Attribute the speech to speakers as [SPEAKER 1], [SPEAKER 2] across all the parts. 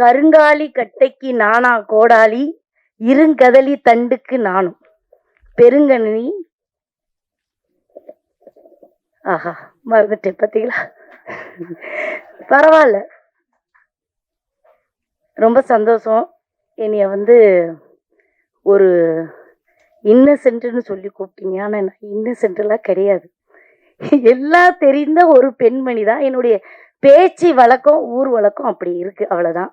[SPEAKER 1] கருங்காலி கட்டைக்கு நானா கோடாலி இருங்கதலி தண்டுக்கு நானும். பெருங்கணினி ஆஹா மறந்துட்டேன் பார்த்தீங்களா பரவாயில்ல. ரொம்ப சந்தோஷம். என்னைய வந்து ஒரு இன்னசென்ட்னு சொல்லி கூப்பிட்டீங்க. ஆனால் நான் இன்னசென்ட்லாம் கிடையாது. எல்லாம் தெரிந்த ஒரு பெண்மணி தான் என்னுடைய பேச்சு வழக்கம் ஊர் வழக்கம் அப்படி இருக்குது அவ்வளோதான்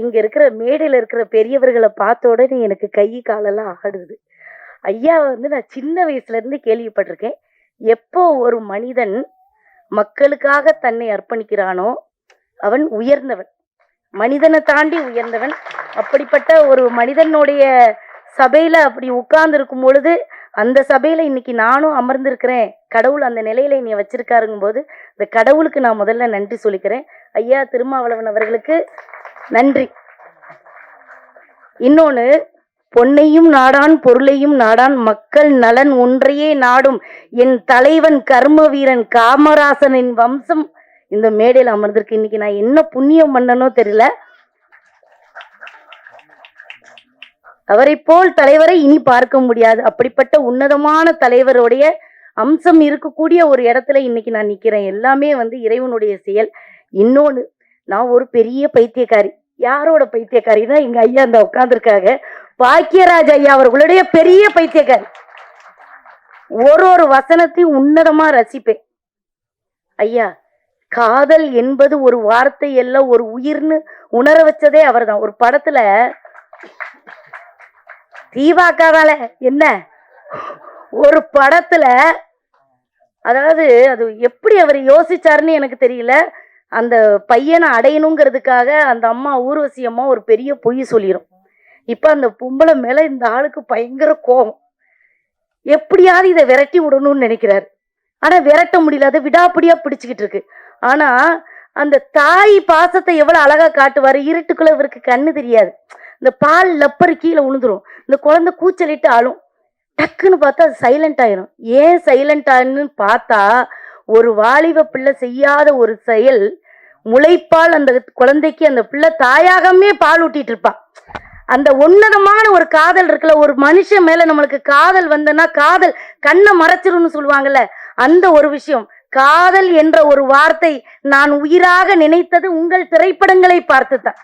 [SPEAKER 1] இங்கே இருக்கிற மேடையில் இருக்கிற பெரியவர்களை பார்த்த உடனே எனக்கு கை காலெல்லாம் ஆடுது ஐயா வந்து நான் சின்ன வயசுலேருந்து கேள்விப்பட்டிருக்கேன். எப்போ ஒரு மனிதன் மக்களுக்காக தன்னை அர்ப்பணிக்கிறானோ அவன் உயர்ந்தவன். மனிதனை தாண்டி உயர்ந்தவன். அப்படிப்பட்ட ஒரு மனிதனுடைய சபையில அப்படி உட்கார்ந்து இருக்கும் பொழுது அந்த சபையில இன்னைக்கு நானும் அமர்ந்திருக்கிறேன். கடவுள் அந்த நிலையில என்னை வச்சிருக்காருங்கும் போது இந்த கடவுளுக்கு நான் முதல்ல நன்றி சொல்லிக்கிறேன். ஐயா திருமாவளவன் அவர்களுக்கு நன்றி. இன்னொன்று பொன்னையும் நாடான் பொருளையும் நாடான் மக்கள் நலன் ஒன்றையே நாடும். என் தலைவன் கர்ம வீரன் காமராசனின் வம்சம். இந்த மேடையில் அமர்ந்திருக்கு இன்னைக்கு நான் என்ன புண்ணியம் பண்ணனோ தெரியல. அவரை போல் தலைவரை இனி பார்க்க முடியாது. அப்படிப்பட்ட உன்னதமான தலைவருடைய அம்சம் இருக்கக்கூடிய ஒரு இடத்துல இன்னைக்கு நான் நிற்கிறேன் எல்லாமே வந்து இறைவனுடைய செயல். இன்னொன்று நான் ஒரு பெரிய பைத்தியக்காரி. யாரோட பைத்தியக்காரினா எங்க ஐயா அந்த உட்காந்துருக்காங்க பாக்கியராஜ் ஐயா அவர்களுடைய பெரிய பைத்தியக்காரி. ஒரு ஒரு வசனத்தையும் உன்னதமா ரசிப்பேன். ஐயா காதல் என்பது ஒரு வார்த்தை எல்லாம் ஒரு உயிர்னு உணர வச்சதே அவர் தான் ஒரு படத்துல தீபாக்காதால என்ன? ஒரு படத்துல அதாவது அது எப்படி அவர் யோசிச்சாருன்னு எனக்கு தெரியல. அந்த பையனை அடையணுங்கிறதுக்காக அந்த அம்மா ஊர்வசி அம்மா ஒரு பெரிய பொய் சொல்லிடும் இப்போ அந்த பொம்பளை மேலே இந்த ஆளுக்கு பயங்கர கோபம். எப்படியாவது இதை விரட்டி விடணும்னு நினைக்கிறாரு. ஆனால் விரட்ட முடியல அதை விடாப்படியாக பிடிச்சிக்கிட்டு இருக்கு. ஆனால் அந்த தாய் பாசத்தை எவ்வளோ அழகாக காட்டுவார்? இருட்டுக்குள்ளே இவருக்கு கண்ணு தெரியாது. இந்த பால் லப்பர் கீழே விழுந்துரும் இந்த குழந்தை கூச்சலிட்டு ஆளும். டக்குன்னு பார்த்தா அது சைலண்ட் ஆயிரும். ஏன் சைலண்ட் ஆயின்னு பார்த்தா ஒரு வாலிப பிள்ளை செய்யாத ஒரு செயல் முளைப்பால் அந்த குழந்தைக்கு அந்த பிள்ளை தாயாகமே பால் ஊட்டிட்டு இருப்பான் அந்த உன்னதமான ஒரு காதல் இருக்குல்ல ஒரு மனுஷன் மேல நம்மளுக்கு காதல் வந்தனா காதல் கண்ணை மறைச்சிரும்னு சொல்லுவாங்கல்ல அந்த ஒரு விஷயம். காதல் என்ற ஒரு வார்த்தை நான் உயிராக நினைத்தது உங்கள் திரைப்படங்களை பார்த்துதான்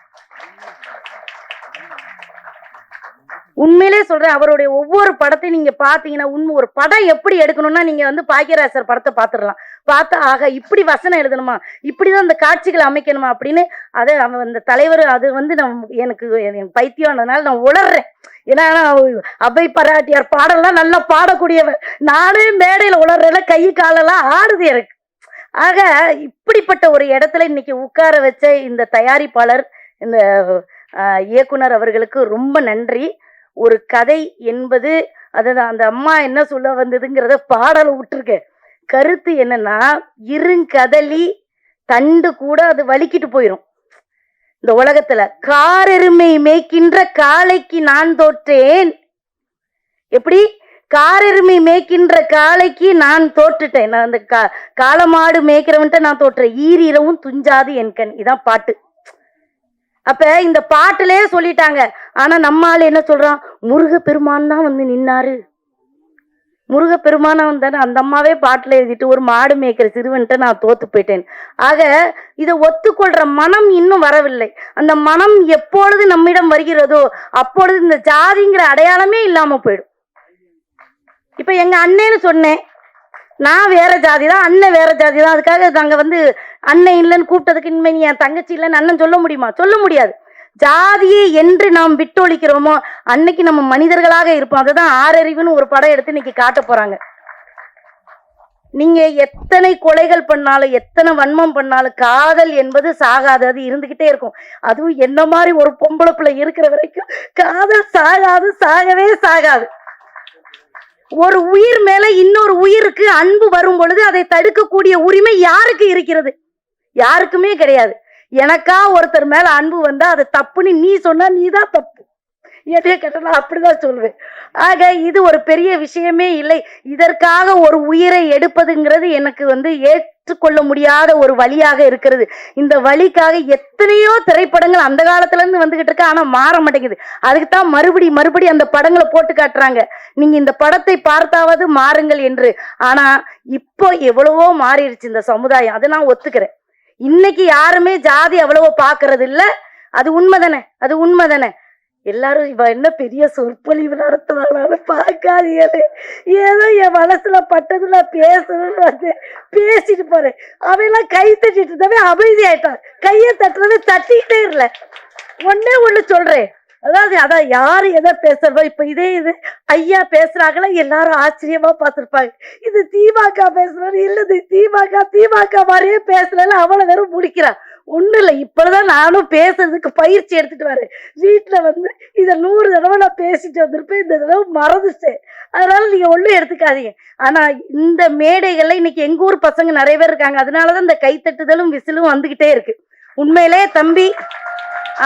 [SPEAKER 1] உண்மையிலே சொல்றேன் அவருடைய ஒவ்வொரு படத்தையும் நீங்க பாத்தீங்கன்னா உண்மை ஒரு படம் எப்படி எடுக்கணும்னா நீங்க வந்து பாக்கியராசர் படத்தை பாத்துடலாம் பார்த்தா ஆக இப்படி வசனம் எழுதணுமா? இப்படிதான் அந்த காட்சிகளை அமைக்கணுமா? அப்படின்னு அதை அவன் அந்த தலைவர் அது வந்து நம் எனக்கு எனக்கு பைத்தியம்னதுனால நான் உளர்றேன். ஏன்னா அபை பராட்டியார் பாடலாம் நல்லா பாடக்கூடியவர். நானே மேடையில் உளர்றல கை காலெல்லாம் ஆடுது எனக்கு. ஆக இப்படிப்பட்ட ஒரு இடத்துல இன்னைக்கு உட்கார வச்ச இந்த தயாரிப்பாளர் இந்த இயக்குனர் அவர்களுக்கு ரொம்ப நன்றி. ஒரு கதை என்பது அதாவது அந்த அம்மா என்ன சொல்ல வந்ததுங்கிறத பாடல விட்டுருக்கேன். கருத்து என்னன்னா இருங்கதலி தண்டு கூட அது வலிக்கிட்டு போயிடும் இந்த உலகத்துல காரெருமை மேய்க்கின்ற காளைக்கு நான் தோற்றேன். எப்படி? காரெருமை மேய்க்கின்ற காளைக்கு நான் தோற்றுட்டேன். நான் அந்த கா காளமாடு மேய்க்கிறவன்ட்ட நான் தோற்றேன் ஈரீரவும் துஞ்சாது என் கண். இதான் பாட்டு. அப்ப இந்த பாட்டுலயே சொல்லிட்டாங்க. ஆனா நம்ம என்ன சொல்றான்? முருக பெருமான் தான் வந்து நின்னாரு. முருகப்பெருமானவன் தானே. அந்த அம்மாவே பாட்டில் எழுதிட்டு ஒரு மாடு மேய்க்கிற சிறுவன்ட்டு நான் தோத்து போயிட்டேன். ஆக இதை ஒத்துக்கொள்ற மனம் இன்னும் வரவில்லை. அந்த மனம் எப்பொழுது நம்மிடம் வருகிறதோ அப்பொழுது இந்த ஜாதிங்கிற அடையாளமே இல்லாம போயிடும். இப்ப எங்க அண்ணேன்னு சொன்னேன். நான் வேற ஜாதி தான் அண்ணன் வேற ஜாதி தான். அதுக்காக நாங்கள் வந்து அண்ணன் இல்லைன்னு கூப்பிட்டதுக்கு இனிமேல் நீ என் தங்கச்சி இல்லைன்னு அண்ணன் சொல்ல முடியுமா? சொல்ல முடியாது. ஜாதியை என்று நாம் விட்டொழிக்கிறோமோ அன்னைக்கு நம்ம மனிதர்களாக இருப்போம். அதுதான் ஆறறிவுன்னு ஒரு படம் எடுத்து இன்னைக்கு காட்ட போறாங்க. நீங்க எத்தனை கொலைகள் பண்ணாலும் எத்தனை வன்மம் பண்ணாலும் காதல் என்பது சாகாது. அது இருந்துகிட்டே இருக்கும். அதுவும் என்ன மாதிரி ஒரு பொம்பளை பிள்ளை இருக்கிற வரைக்கும் காதல் சாகாது சாகவே சாகாது. ஒரு உயிர் மேல இன்னொரு உயிருக்கு அன்பு வரும் பொழுது அதை தடுக்கக்கூடிய உரிமை யாருக்கு இருக்கிறது? யாருக்குமே கிடையாது. எனக்கா ஒருத்தர் மேல அன்பு வந்தா அது தப்புன்னு நீ சொன்னா நீதான் தப்பு. எதையே கேட்டால் நான் அப்படிதான் சொல்லுவேன் ஆக இது ஒரு பெரிய விஷயமே இல்லை. இதற்காக ஒரு உயிரை எடுப்பதுங்கிறது எனக்கு வந்து ஏற்றுக்கொள்ள முடியாத ஒரு வழியாக இருக்கிறது. இந்த வழிக்காக எத்தனையோ திரைப்படங்கள் அந்த காலத்துல இருந்து வந்துகிட்டு இருக்கு ஆனா மாற மாட்டேங்குது. அதுக்கு தான் மறுபடி மறுபடி அந்த படங்களை போட்டு காட்டுறாங்க. நீங்க இந்த படத்தை பார்த்தாவது மாறுங்கள் என்று. ஆனா இப்போ எவ்வளவோ மாறிடுச்சு இந்த சமுதாயம். அதை நான் ஒத்துக்கிறேன். இன்னைக்கு யாருமே ஜாதி அவ்வளவோ பாக்குறது இல்ல அது உண்மைதானே? அது உண்மைதானே? எல்லாரும் இவ என்ன பெரிய சொற்பொழிவு நடத்துவாங்கன்னு பார்க்காதீங்களே. ஏதோ என் மனசுல பட்டதுல பேசணும்னு வந்து பேசிட்டு போறேன். அவெல்லாம் கை தட்டிட்டு இருந்தவே அமைதி ஆயிட்டான் கையை தட்டுறது தட்டிக்கிட்டே இல்ல ஒன்னே ஒண்ணு சொல்றேன். அதாவது அதான் யாரு எதை பேசுறதோ இப்ப இதே இது ஐயா பேசுறாங்களா எல்லாரும் ஆச்சரியமா பார்த்திருப்பாங்க. இது திமுக பேசுறது இல்லது திமுக திமுக மாதிரியே பேசல அவளை வெறும் முடிக்கிறான் ஒன்றும் இல்லை இப்போதான் நானும் பேசுறதுக்கு பயிற்சி எடுத்துட்டு வரேன். வீட்டில் வந்து இதை நூறு தடவை நான் பேசிட்டு வந்திருப்பேன் இந்த தடவை மறந்துட்டேன். அதனால நீங்கள் ஒன்றும் எடுத்துக்காதீங்க. ஆனால் இந்த மேடைகளில் இன்னைக்கு எங்கள் ஊர் பசங்க நிறைய பேர் இருக்காங்க. அதனால தான் இந்த கைத்தட்டுதலும் விசிலும் வந்துக்கிட்டே இருக்கு. உண்மையிலே தம்பி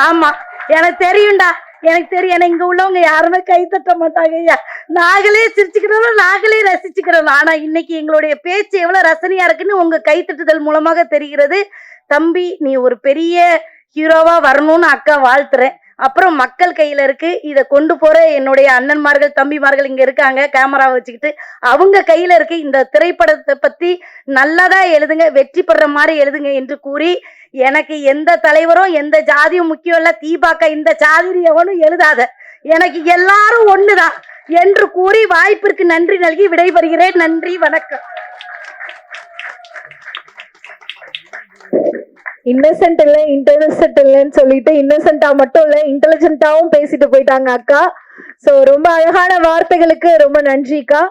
[SPEAKER 1] ஆமா எனக்கு தெரியும்டா. எனக்கு தெரியும் ஏன்னா இங்க உள்ளவங்க யாருமே கை தட்ட மாட்டாங்க ஐயா. நாங்களே சிரிச்சுக்கிறோம் நாங்களே ரசிச்சுக்கிறோம். ஆனா இன்னைக்கு எங்களுடைய பேச்சு எவ்வளவு ரசனையா இருக்குன்னு உங்க கைத்தட்டுதல் மூலமாக தெரிகிறது. தம்பி நீ ஒரு பெரிய ஹீரோவா வரணும்னு அக்கா வாழ்த்துறேன். அப்புறம் மக்கள் கையில இருக்கு. இதை கொண்டு போற என்னுடைய அண்ணன்மார்கள் தம்பிமார்கள் இங்க இருக்காங்க. கேமரா வச்சுக்கிட்டு அவங்க கையில இருக்கு இந்த திரைப்படத்தை பத்தி நல்லதா எழுதுங்க வெற்றி பெற மாதிரி எழுதுங்க என்று கூறி எனக்கு எந்த தலைவரும் எந்த ஜாதியும் முக்கியம் இல்ல. தீபாக்க இந்த ஜாதி எவனும் எழுதாத. எனக்கு எல்லாரும் ஒண்ணுதான் என்று கூறி வாய்ப்பிற்கு நன்றி நல்கி விடைபெறுகிறேன். நன்றி வணக்கம்.
[SPEAKER 2] இன்னசென்ட் இல்ல இன்டெலிஜென்ட் இல்லைன்னு சொல்லிட்டு இன்னசென்ட்டா மட்டும் இல்ல இன்டெலிஜென்ட்டாவும் பேசிட்டு போயிட்டாங்க அக்கா. சோ ரொம்ப அழகான வார்த்தைகளுக்கு ரொம்ப நன்றிக்கா